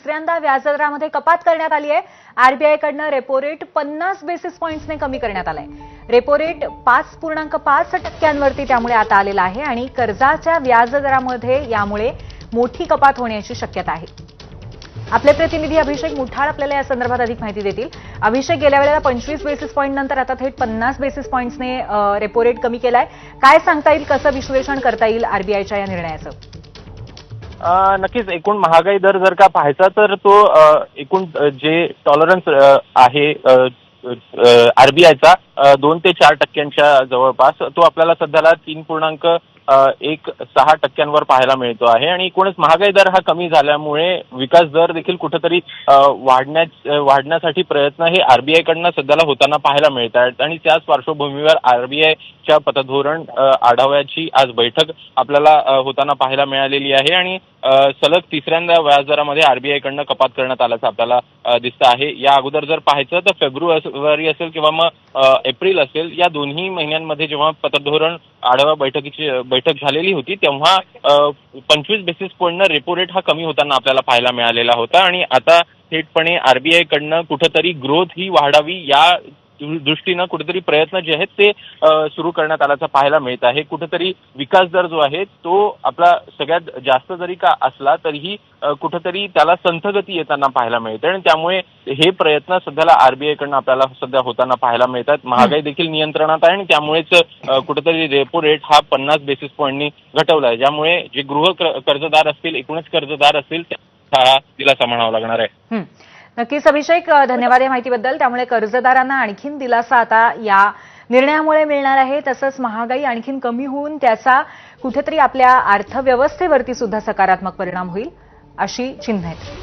तिसऱ्यांदा व्याजदरामध्ये कपात करण्यात आली आहे. आरबीआयकडनं रेपो रेट पन्नास बेसिस पॉईंट्सने कमी करण्यात आलाय. रेपो रेट पाच पूर्णांक पाच टक्क्यांवरती त्यामुळे आता आलेला आहे आणि कर्जाच्या व्याजदरामध्ये यामुळे मोठी कपात होण्याची शक्यता आहे. आपले प्रतिनिधी अभिषेक मुठाळ आपल्याला या संदर्भात अधिक माहिती देतील. अभिषेक गेल्या वेळेला पंचवीस बेसिस पॉईंट नंतर आता थेट पन्नास बेसिस पॉईंट्सने रेपो रेट कमी केलाय. काय सांगता येईल कसं विश्लेषण करता येईल आरबीआयच्या या निर्णयाचं? नक्कीच एकूण महागाई दर जर का पाहायचा तर तो एकूण जे टॉलरन्स आहे आरबीआयचा दोन ते चार टक्क्यांच्या जवळपास तो आपल्याला सध्याला तीन पूर्णांक एक सहा टक्क्यांवर पाहायला मिळतो आहे. आणि एकूणच महागाई दर हा कमी झाल्यामुळे विकास दर देखील कुठेतरी वाढण्यास वाढण्यासाठी प्रयत्न हे आरबीआय कडनं सध्याला होताना पाहायला मिळत आहेत आणि त्याच पार्श्वभूमीवर आरबीआयच्या पतधोरण आढाव्याची आज बैठक आपल्याला होताना पाहायला मिळालेली आहे. आणि सलग तिसऱ्यांदा व्याजदरामध्ये आरबीआय कडनं कपात करण्यात आल्याचं आपल्याला दिसतं आहे. या अगोदर जर पाहायचं तर फेब्रुवारी असेल किंवा मग एप्रिल असेल या दोन्ही महिन्यांमध्ये जेव्हा पतधोरण आढावा बैठकीची बैठक झालेली होती तेव्हा पंचवीस बेसिस पॉईंटनं रेपो रेट हा कमी होताना आपल्याला पाहायला मिळालेला होता आणि आता थेटपणे आरबीआय कडनं कुठंतरी ग्रोथ ही वाढावी या दृष्टीनं कुठेतरी प्रयत्न जे आहेत ते सुरू करण्यात आल्याचं पाहायला मिळत आहे. कुठेतरी विकास दर जो आहे तो आपला सगळ्यात जास्त जरी का असला तरीही कुठेतरी त्याला संथगती येताना पाहायला मिळते आणि त्यामुळे हे प्रयत्न सध्याला आरबीआय कडनं आपल्याला सध्या होताना पाहायला मिळतात. महागाई देखील नियंत्रणात आहे आणि त्यामुळेच कुठेतरी रेपो रेट हा पन्नास बेसिस पॉईंटनी घटवला आहे. ज्यामुळे जे गृह कर्जदार असतील एकूणच कर्जदार असतील त्या- हा दिलासा म्हणावा लागणार आहे. नक्कीच अभिषेक धन्यवाद या माहितीबद्दल. त्यामुळे कर्जदारांना आणखीन दिलासा आता या निर्णयामुळे मिळणार आहे. तसंच महागाई आणखीन कमी होऊन त्याचा कुठेतरी आपल्या अर्थव्यवस्थेवरती सुद्धा सकारात्मक परिणाम होईल अशी चिन्ह आहेत.